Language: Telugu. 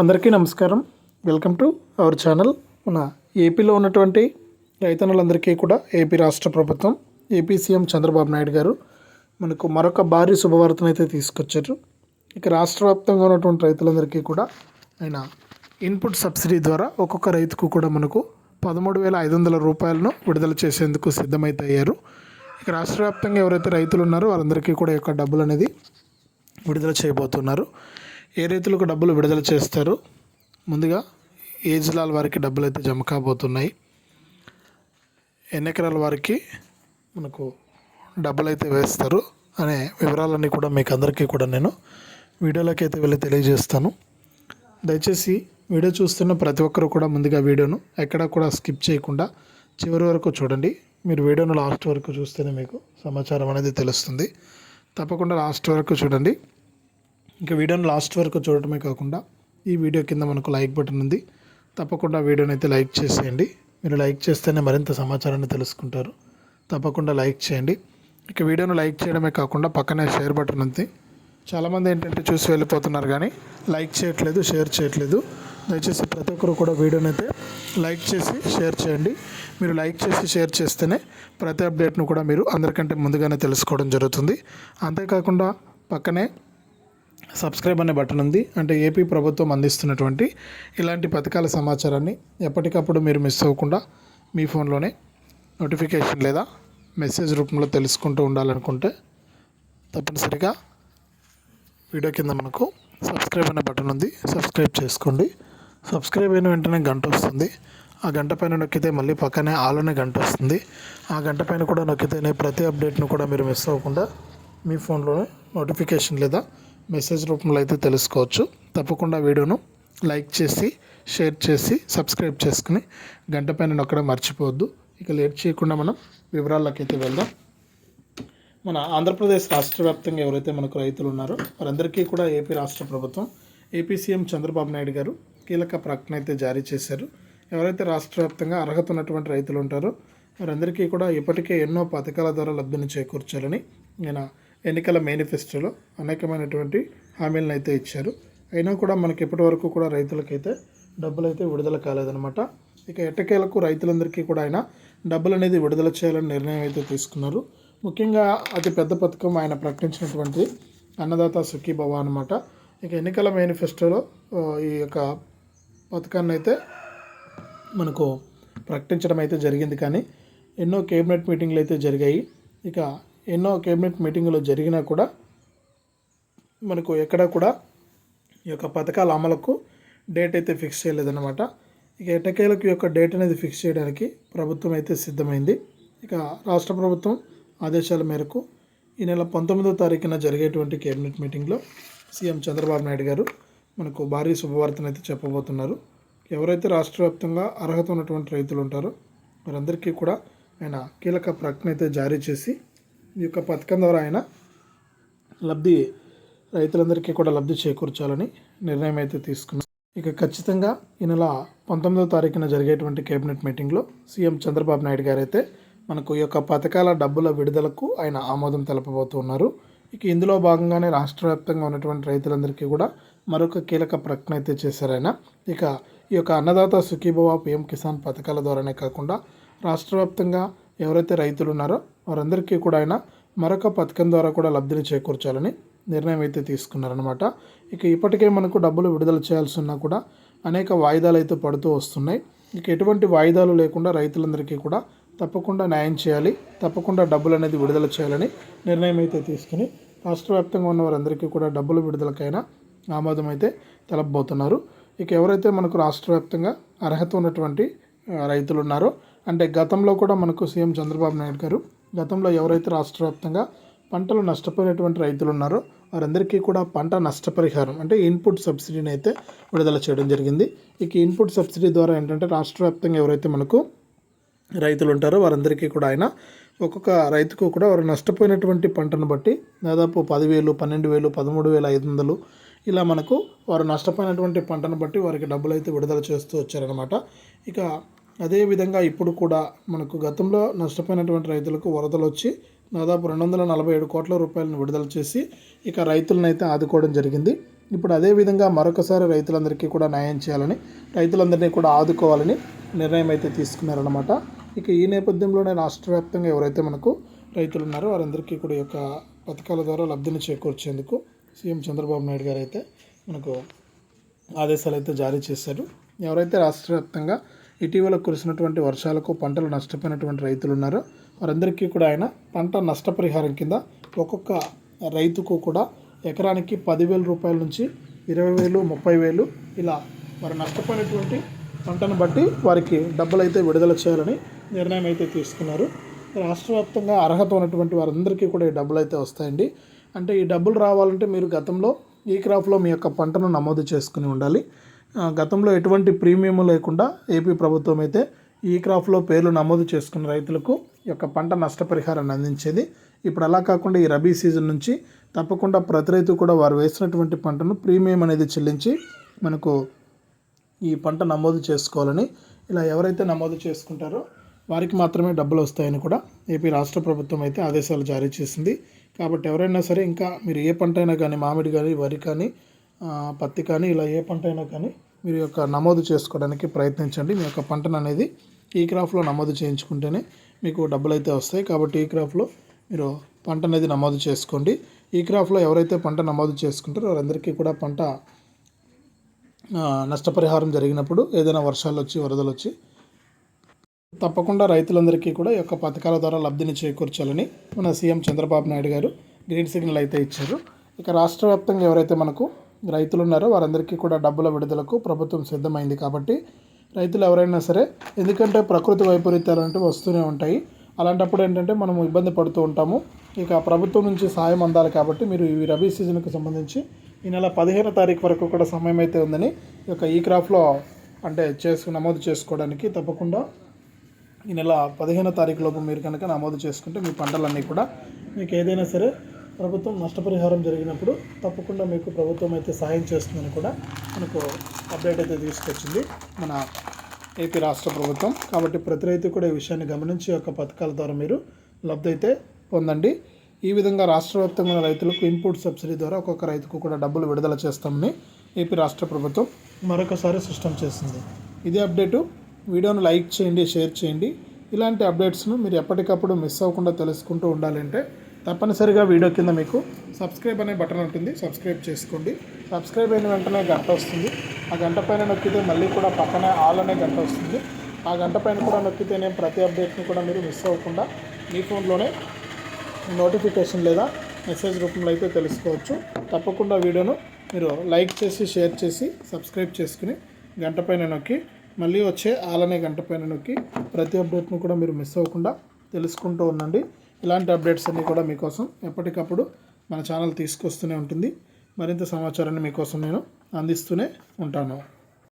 అందరికీ నమస్కారం. Welcome to our channel. మన ఏపీలో ఉన్నటువంటి రైతన్నులందరికీ కూడా ఏపీ రాష్ట్ర ప్రభుత్వం ఏపీ సీఎం చంద్రబాబు నాయుడు గారు మనకు మరొక భారీ శుభవార్తను అయితే తీసుకొచ్చారు. ఇక రాష్ట్ర వ్యాప్తంగా ఉన్నటువంటి రైతులందరికీ కూడా ఆయన ఇన్పుట్ సబ్సిడీ ద్వారా ఒక్కొక్క రైతుకు కూడా మనకు పదమూడు వేల ఐదు వందల రూపాయలను విడుదల చేసేందుకు సిద్ధమైతే అయ్యారు ఇక రాష్ట్ర వ్యాప్తంగా ఎవరైతే రైతులు ఉన్నారో వారందరికీ కూడా యొక్క డబ్బులు అనేది విడుదల చేయబోతున్నారు. ఏ రైతులకు డబ్బులు విడుదల చేస్తారు? ముందుగా ఏ జిల్లాల వారికి డబ్బులు అయితే జమ కాబోతున్నాయి. ఎన్ని ఎకరాల వారికి మనకు డబ్బులు అయితే వేస్తారు అనే వివరాలన్నీ కూడా మీకు అందరికీ కూడా నేను వీడియోలోకి అయితే వెళ్ళి తెలియజేస్తాను. దయచేసి వీడియో చూస్తున్న ప్రతి ఒక్కరు కూడా ముందుగా వీడియోను ఎక్కడా కూడా స్కిప్ చేయకుండా చివరి వరకు చూడండి. మీరు వీడియోను లాస్ట్ వరకు చూస్తేనే మీకు సమాచారం అనేది తెలుస్తుంది. తప్పకుండా లాస్ట్ వరకు చూడండి. ఇంకా వీడియోని లాస్ట్ వరకు చూడటమే కాకుండా ఈ వీడియో కింద మనకు లైక్ బటన్ ఉంది. తప్పకుండా వీడియోని అయితే లైక్ చేసేయండి. మీరు లైక్ చేస్తేనే మరింత సమాచారాన్ని తెలుసుకుంటారు. తప్పకుండా లైక్ చేయండి. ఇక వీడియోను లైక్ చేయడమే కాకుండా పక్కనే షేర్ బటన్ ఉంది. చాలామంది ఏంటంటే చూసి వెళ్ళిపోతున్నారు కానీ లైక్ చేయట్లేదు షేర్ చేయట్లేదు. దయచేసి ప్రతి ఒక్కరు కూడా వీడియోని అయితే లైక్ చేసి షేర్ చేయండి. మీరు లైక్ చేసి షేర్ చేస్తేనే ప్రతి అప్డేట్ను కూడా మీరు అందరికంటే ముందుగానే తెలుసుకోవడం జరుగుతుంది. అంతేకాకుండా పక్కనే సబ్స్క్రైబ్ అనే బటన్ ఉంది. అంటే ఏపీ ప్రభుత్వం అందిస్తున్నటువంటి ఇలాంటి పథకాల సమాచారాన్ని ఎప్పటికప్పుడు మీరు మిస్ అవ్వకుండా మీ ఫోన్లోనే నోటిఫికేషన్ లేదా మెసేజ్ రూపంలో తెలుసుకుంటూ ఉండాలనుకుంటే తప్పనిసరిగా వీడియో కింద మనకు సబ్స్క్రైబ్ అనే బటన్ ఉంది. సబ్స్క్రైబ్ చేసుకోండి. సబ్స్క్రైబ్ అయిన వెంటనే గంట వస్తుంది. ఆ గంట పైన నొక్కితే మళ్ళీ పక్కనే ఆలోనే గంట వస్తుంది. ఆ గంట పైన కూడా నొక్కితేనే ప్రతి అప్డేట్ను కూడా మీరు మిస్ అవ్వకుండా మీ ఫోన్లోనే నోటిఫికేషన్ లేదా మెసేజ్ రూపంలో అయితే తెలుసుకోవచ్చు. తప్పకుండా వీడియోను లైక్ చేసి షేర్ చేసి సబ్స్క్రైబ్ చేసుకుని గంట పైన నొక్కడం మర్చిపోవద్దు. ఇక లేట్ చేయకుండా మనం వివరాల్లోకి అయితే వెళ్దాం. మన ఆంధ్రప్రదేశ్ రాష్ట్ర వ్యాప్తంగా ఎవరైతే మనకు రైతులు ఉన్నారో వారందరికీ కూడా ఏపీ రాష్ట్ర ప్రభుత్వం ఏపీ సీఎం చంద్రబాబు నాయుడు గారు కీలక ప్రకటన అయితే జారీ చేశారు. ఎవరైతే రాష్ట్ర వ్యాప్తంగా అర్హత ఉన్నటువంటి రైతులు ఉంటారో వారందరికీ కూడా ఇప్పటికే ఎన్నో పథకాల ద్వారా లబ్ధిని చేకూర్చాలని నేను ఎన్నికల మేనిఫెస్టోలో అనేకమైనటువంటి హామీలను అయితే ఇచ్చారు. అయినా కూడా మనకి ఇప్పటి వరకు కూడా రైతులకైతే డబ్బులు అయితే విడుదల కాలేదనమాట ఇక ఎట్టకేలకు రైతులందరికీ కూడా ఆయన డబ్బులు అనేది విడుదల చేయాలని నిర్ణయం అయితే తీసుకున్నారు. ముఖ్యంగా అతి పెద్ద పథకం ఆయన ప్రకటించినటువంటి అన్నదాత సుఖీభవ అనమాట ఇక ఎన్నికల మేనిఫెస్టోలో ఈ యొక్క పథకాన్ని అయితే మనకు ప్రకటించడం అయితే జరిగింది కానీ ఎన్నో కేబినెట్ మీటింగ్లు అయితే జరిగాయి. ఇక ఎన్నో కేబినెట్ మీటింగులు జరిగినా కూడా మనకు ఎక్కడ కూడా ఈ యొక్క పథకాల అమలుకు డేట్ అయితే ఫిక్స్ చేయలేదన్నమాట. ఇక ఎటకేలకు యొక్క డేట్ అనేది ఫిక్స్ చేయడానికి ప్రభుత్వం అయితే సిద్ధమైంది. ఇక రాష్ట్ర ప్రభుత్వం ఆదేశాల మేరకు ఈ నెల పంతొమ్మిదో తారీఖున జరిగేటువంటి కేబినెట్ మీటింగ్లో సీఎం చంద్రబాబు నాయుడు గారు మనకు భారీ శుభవార్తను అయితే చెప్పబోతున్నారు. ఎవరైతే రాష్ట్ర వ్యాప్తంగా అర్హత ఉన్నటువంటి రైతులు ఉంటారో వారందరికీ కూడా ఆయన కీలక ప్రకటన అయితే జారీ చేసి ఈ యొక్క పథకం ద్వారా ఆయన లబ్ధి రైతులందరికీ కూడా లబ్ధి చేకూర్చాలని నిర్ణయం అయితే తీసుకున్నారు ఇక ఖచ్చితంగా ఈ నెల పంతొమ్మిదవ తారీఖున జరిగేటువంటి కేబినెట్ మీటింగ్లో సీఎం చంద్రబాబు నాయుడు గారైతే మనకు ఈ యొక్క పథకాల డబ్బుల విడుదలకు ఆయన ఆమోదం తెలపబోతున్నారు ఇక ఇందులో భాగంగానే రాష్ట్ర వ్యాప్తంగా ఉన్నటువంటి రైతులందరికీ కూడా మరొక కీలక ప్రకటన అయితే చేశారు ఆయన. ఇక ఈ యొక్క అన్నదాత సుఖీభవ పిఎం కిసాన్ పథకాల ద్వారానే కాకుండా రాష్ట్ర వ్యాప్తంగా ఎవరైతే రైతులు ఉన్నారో వారందరికీ కూడా ఆయన మరొక పథకం ద్వారా కూడా లబ్ధిని చేకూర్చాలని నిర్ణయం అయితే తీసుకున్నారనమాట ఇక ఇప్పటికే మనకు డబ్బులు విడుదల చేయాల్సి ఉన్నా కూడా అనేక వాయిదాలు అయితే పడుతూ వస్తున్నాయి. ఇక ఎటువంటి వాయిదాలు లేకుండా రైతులందరికీ కూడా తప్పకుండా న్యాయం చేయాలి తప్పకుండా డబ్బులు అనేది విడుదల చేయాలని నిర్ణయం అయితే తీసుకుని రాష్ట్ర వ్యాప్తంగా ఉన్న వారందరికీ కూడా డబ్బులు విడుదలకైనా ఆమోదం అయితే తెలపబోతున్నారు. ఇక ఎవరైతే మనకు రాష్ట్ర వ్యాప్తంగా అర్హత ఉన్నటువంటి రైతులు ఉన్నారో అంటే గతంలో కూడా మనకు సీఎం చంద్రబాబు నాయుడు గారు గతంలో ఎవరైతే రాష్ట్ర వ్యాప్తంగా పంటలు నష్టపోయినటువంటి రైతులు ఉన్నారో వారందరికీ కూడా పంట నష్టపరిహారం అంటే ఇన్పుట్ సబ్సిడీని అయితే విడుదల చేయడం జరిగింది. ఇక ఇన్పుట్ సబ్సిడీ ద్వారా ఏంటంటే రాష్ట్ర వ్యాప్తంగా ఎవరైతే మనకు రైతులు ఉంటారో వారందరికీ కూడా ఆయన ఒక్కొక్క రైతుకు కూడా వారు నష్టపోయినటువంటి పంటను బట్టి దాదాపు పదివేలు పన్నెండు వేలు పదమూడు వేల ఐదు వందలు ఇలా మనకు వారు నష్టపోయినటువంటి పంటను బట్టి వారికి డబ్బులు అయితే విడుదల చేస్తూ వచ్చారనమాట ఇక అదేవిధంగా ఇప్పుడు కూడా మనకు గతంలో నష్టపోయినటువంటి రైతులకు వరదలు వచ్చి దాదాపు రెండు వందల నలభై ఏడు కోట్ల రూపాయలను విడుదల చేసి ఇక రైతులను అయితే ఆదుకోవడం జరిగింది. ఇప్పుడు అదేవిధంగా మరొకసారి రైతులందరికీ కూడా న్యాయం చేయాలని రైతులందరినీ కూడా ఆదుకోవాలని నిర్ణయం అయితే తీసుకున్నారనమాట ఇక ఈ నేపథ్యంలోనే రాష్ట్ర వ్యాప్తంగా ఎవరైతే మనకు రైతులు ఉన్నారో వారందరికీ కూడా ఈ యొక్క పథకాల ద్వారా లబ్ధిని చేకూర్చేందుకు సీఎం చంద్రబాబు నాయుడు గారు అయితే మనకు ఆదేశాలు అయితే జారీ చేశారు. ఎవరైతే రాష్ట్ర వ్యాప్తంగా ఇటీవల కురిసినటువంటి వర్షాలకు పంటలు నష్టపోయినటువంటి రైతులు ఉన్నారో వారందరికీ కూడా ఆయన పంట నష్టపరిహారం కింద ఒక్కొక్క రైతుకు కూడా ఎకరానికి పదివేల రూపాయల నుంచి ఇరవై వేలు ముప్పై వేలు ఇలా వారు నష్టపోయినటువంటి పంటను బట్టి వారికి డబ్బులు అయితే విడుదల చేయాలని నిర్ణయం అయితే తీసుకున్నారు. రాష్ట్ర వ్యాప్తంగా అర్హత ఉన్నటువంటి వారందరికీ కూడా ఈ డబ్బులు అయితే వస్తాయండి. అంటే ఈ డబ్బులు రావాలంటే మీరు గతంలో ఈ క్రాప్లో మీ యొక్క పంటను నమోదు చేసుకుని ఉండాలి. గతంలో ఎటువంటి ప్రీమియం లేకుండా ఏపీ ప్రభుత్వం అయితే ఈ క్రాప్లో పేర్లు నమోదు చేసుకున్న రైతులకు ఈ యొక్క పంట నష్టపరిహారాన్ని అందించేది. ఇప్పుడు అలా కాకుండా ఈ రబీ సీజన్ నుంచి తప్పకుండా ప్రతి రైతు కూడా వారు వేసినటువంటి పంటను ప్రీమియం అనేది చెల్లించి మనకు ఈ పంట నమోదు చేసుకోవాలని ఇలా ఎవరైతే నమోదు చేసుకుంటారో వారికి మాత్రమే డబ్బులు వస్తాయని కూడా ఏపీ రాష్ట్ర ప్రభుత్వం అయితే ఆదేశాలు జారీ చేసింది. కాబట్టి ఎవరైనా సరే ఇంకా మీరు ఏ పంట అయినా కానీ మామిడి కానీ వరి కానీ పత్తి కానీ ఇలా ఏ పంట అయినా కానీ మీరు యొక్క నమోదు చేసుకోవడానికి ప్రయత్నించండి. మీ యొక్క పంటను అనేది ఈ క్రాఫ్లో నమోదు చేయించుకుంటేనే మీకు డబ్బులు అయితే వస్తాయి. కాబట్టి ఈ క్రాఫ్లో మీరు పంట అనేది నమోదు చేసుకోండి. ఈ క్రాఫ్లో ఎవరైతే పంట నమోదు చేసుకుంటారో వారందరికీ కూడా పంట నష్టపరిహారం జరిగినప్పుడు ఏదైనా వర్షాలు వచ్చి వరదలు వచ్చి తప్పకుండా రైతులందరికీ కూడా ఈ యొక్క పథకాల ద్వారా లబ్ధిని చేకూర్చాలని మన సీఎం చంద్రబాబు నాయుడు గారు గ్రీన్ సిగ్నల్ అయితే ఇచ్చారు. ఇక రాష్ట్ర వ్యాప్తంగా ఎవరైతే మనకు రైతులు ఉన్నారో వారందరికీ కూడా డబ్బుల విడుదలకు ప్రభుత్వం సిద్ధమైంది కాబట్టి రైతులు ఎవరైనా సరే ఎందుకంటే ప్రకృతి వైపరీత్యాలు అంటే వస్తూనే ఉంటాయి. అలాంటప్పుడు ఏంటంటే మనం ఇబ్బంది పడుతూ ఉంటాము. ఇక ప్రభుత్వం నుంచి సాయం అందాలి కాబట్టి మీరు ఈ రబీ సీజన్కి సంబంధించి ఈ నెల పదిహేను తారీఖు వరకు కూడా సమయం అయితే ఉందని ఈ యొక్క ఈ క్రాఫ్లో అంటే చేసుకు నమోదు చేసుకోవడానికి తప్పకుండా ఈ నెల పదిహేనో తారీఖు లోపు మీరు కనుక నమోదు చేసుకుంటే మీ పంటలన్నీ కూడా మీకు ఏదైనా సరే ప్రభుత్వం నష్టపరిహారం జరిగినప్పుడు తప్పకుండా మీకు ప్రభుత్వం అయితే సహాయం చేస్తుందని కూడా మనకు అప్డేట్ అయితే తీసుకొచ్చింది మన ఏపీ రాష్ట్ర ప్రభుత్వం. కాబట్టి ప్రతి రైతు కూడా ఈ విషయాన్ని గమనించి ఒక యొక్క పథకాల ద్వారా మీరు లబ్ధి అయితే పొందండి. ఈ విధంగా రాష్ట్ర వ్యాప్తంగా రైతులకు ఇన్పుట్ సబ్సిడీ ద్వారా ఒక్కొక్క రైతుకు కూడా డబ్బులు విడుదల చేస్తామని ఏపీ రాష్ట్ర ప్రభుత్వం మరొకసారి స్పష్టం చేసింది. ఇదే అప్డేటు. వీడియోను లైక్ చేయండి షేర్ చేయండి. ఇలాంటి అప్డేట్స్ను మీరు ఎప్పటికప్పుడు మిస్ అవ్వకుండా తెలుసుకుంటూ ఉండాలంటే తప్పనిసరిగా వీడియో కింద మీకు సబ్స్క్రైబ్ అనే బటన్ ఉంటుంది. సబ్స్క్రైబ్ చేసుకోండి. సబ్స్క్రైబ్ అయిన వెంటనే గంట వస్తుంది. ఆ గంట పైన నొక్కితే మళ్ళీ కూడా పక్కనే ఆల్ అనే గంట వస్తుంది. ఆ గంట పైన కూడా నొక్కితే నేను ప్రతి అప్డేట్ని కూడా మీరు మిస్ అవ్వకుండా మీ ఫోన్లోనే నోటిఫికేషన్ లేదా మెసేజ్ రూపంలో అయితే తెలుసుకోవచ్చు. తప్పకుండా వీడియోను మీరు లైక్ చేసి షేర్ చేసి సబ్స్క్రైబ్ చేసుకుని గంట పైన నొక్కి మళ్ళీ వచ్చే ఆలనే గంట పైన నొక్కి ప్రతి అప్డేట్ను కూడా మీరు మిస్ అవ్వకుండా తెలుసుకుంటూ ఉండండి. ఇలాంటి అప్డేట్స్ అన్నీ కూడా మీకోసం ఎప్పటికప్పుడు మన ఛానల్ తీసుకొస్తూనే ఉంటుంది. మరింత సమాచారాన్ని మీకోసం నేను అందిస్తూనే ఉంటాను.